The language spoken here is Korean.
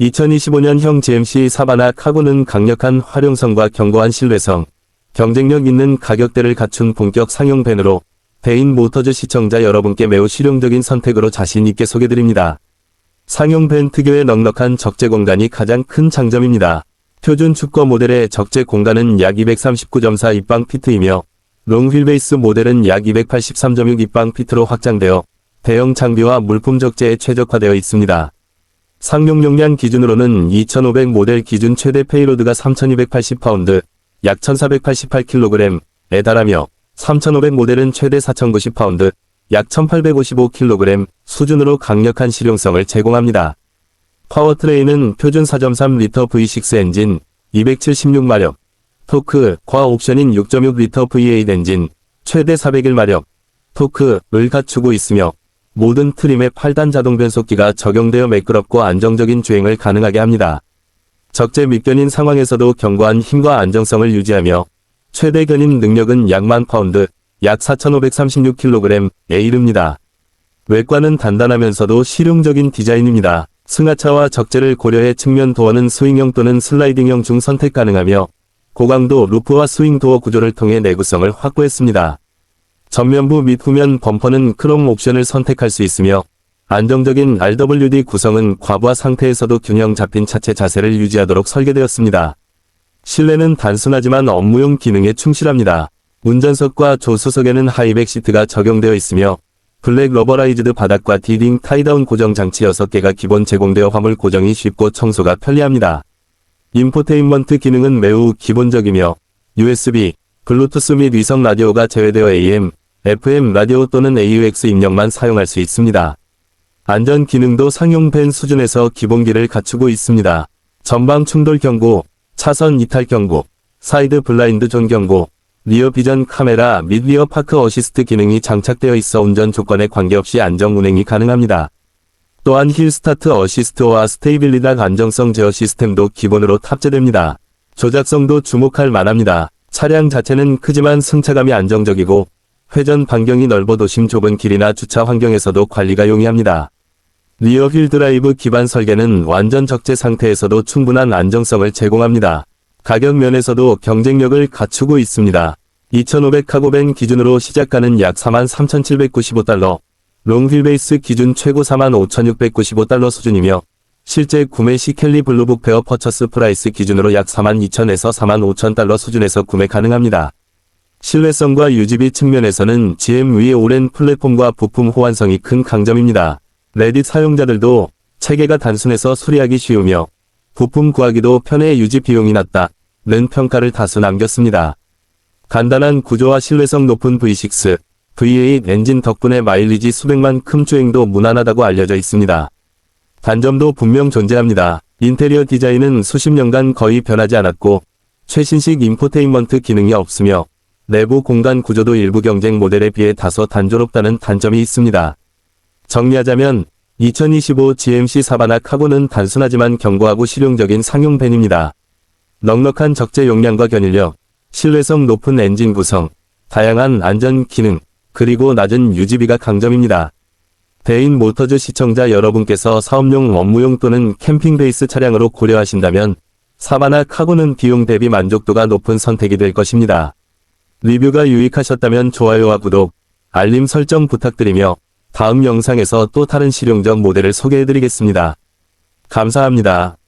(2025년형) GMC 사바나 카고는 강력한 활용성과 견고한 신뢰성, 경쟁력 있는 가격대를 갖춘 본격 상용 밴으로 대인 모터즈 시청자 여러분께 매우 실용적인 선택으로 자신 있게 소개드립니다. 상용 밴 특유의 넉넉한 적재 공간이 가장 큰 장점입니다. 표준 축거 모델의 적재 공간은 약 239.4 입방 피트이며 롱 휠베이스 모델은 약 283.6 입방 피트로 확장되어 대형 장비와 물품 적재에 최적화되어 있습니다. 상용 용량 기준으로는 2500 모델 기준 최대 페이로드가 3280파운드, 약 1488kg에 달하며 3500 모델은 최대 4090파운드, 약 1855kg 수준으로 강력한 실용성을 제공합니다. 파워트레인은 표준 4.3리터 V6 엔진, 276마력, 토크, 과 옵션인 6.6리터 V8 엔진, 최대 401마력, 토크를 갖추고 있으며 모든 트림에 8단 자동 변속기가 적용되어 매끄럽고 안정적인 주행을 가능하게 합니다. 적재 밑견인 상황에서도 견고한 힘과 안정성을 유지하며 최대 견인 능력은 약만 파운드, 약 4,536kg에 이릅니다. 외관은 단단하면서도 실용적인 디자인입니다. 승하차와 적재를 고려해 측면 도어는 스윙형 또는 슬라이딩형 중 선택 가능하며 고강도 루프와 스윙 도어 구조를 통해 내구성을 확보했습니다. 전면부 및 후면 범퍼는 크롬 옵션을 선택할 수 있으며 안정적인 RWD 구성은 과부하 상태에서도 균형 잡힌 차체 자세를 유지하도록 설계되었습니다. 실내는 단순하지만 업무용 기능에 충실합니다. 운전석과 조수석에는 하이백 시트가 적용되어 있으며 블랙 러버라이즈드 바닥과 디딩 타이다운 고정 장치 6개가 기본 제공되어 화물 고정이 쉽고 청소가 편리합니다. 인포테인먼트 기능은 매우 기본적이며 USB, 블루투스 및 위성 라디오가 제외되어 AM, FM 라디오 또는 AUX 입력만 사용할 수 있습니다. 안전 기능도 상용 밴 수준에서 기본기를 갖추고 있습니다. 전방 충돌 경고, 차선 이탈 경고, 사이드 블라인드 존 경고, 리어 비전 카메라 및 리어 파크 어시스트 기능이 장착되어 있어 운전 조건에 관계없이 안정 운행이 가능합니다. 또한 힐 스타트 어시스트와 스테이빌리닥 안정성 제어 시스템도 기본으로 탑재됩니다. 조작성도 주목할 만합니다. 차량 자체는 크지만 승차감이 안정적이고 회전 반경이 넓어 도심 좁은 길이나 주차 환경에서도 관리가 용이합니다. 리어 휠 드라이브 기반 설계는 완전 적재 상태에서도 충분한 안정성을 제공합니다. 가격 면에서도 경쟁력을 갖추고 있습니다. 2500 카고벤 기준으로 시작가는 약 43,795달러, 롱휠 베이스 기준 최고 45,695달러 수준이며 실제 구매 시 켈리 블루북 페어 퍼처스 프라이스 기준으로 약 42,000에서 45,000달러 수준에서 구매 가능합니다. 신뢰성과 유지비 측면에서는 GM 위의 오랜 플랫폼과 부품 호환성이 큰 강점입니다. 레딧 사용자들도 체계가 단순해서 수리하기 쉬우며 부품 구하기도 편해 유지 비용이 낮다 는 평가를 다수 남겼습니다. 간단한 구조와 신뢰성 높은 V6, V8 엔진 덕분에 마일리지 수백만 큼 주행도 무난하다고 알려져 있습니다. 단점도 분명 존재합니다. 인테리어 디자인은 수십 년간 거의 변하지 않았고 최신식 인포테인먼트 기능이 없으며 내부 공간 구조도 일부 경쟁 모델에 비해 다소 단조롭다는 단점이 있습니다. 정리하자면 2025 GMC 사바나 카고는 단순하지만 견고하고 실용적인 상용 밴입니다. 넉넉한 적재 용량과 견인력, 신뢰성 높은 엔진 구성, 다양한 안전 기능, 그리고 낮은 유지비가 강점입니다. 대인 모터즈 시청자 여러분께서 사업용 업무용 또는 캠핑 베이스 차량으로 고려하신다면 사바나 카고는 비용 대비 만족도가 높은 선택이 될 것입니다. 리뷰가 유익하셨다면 좋아요와 구독, 알림 설정 부탁드리며 다음 영상에서 또 다른 실용적 모델을 소개해드리겠습니다. 감사합니다.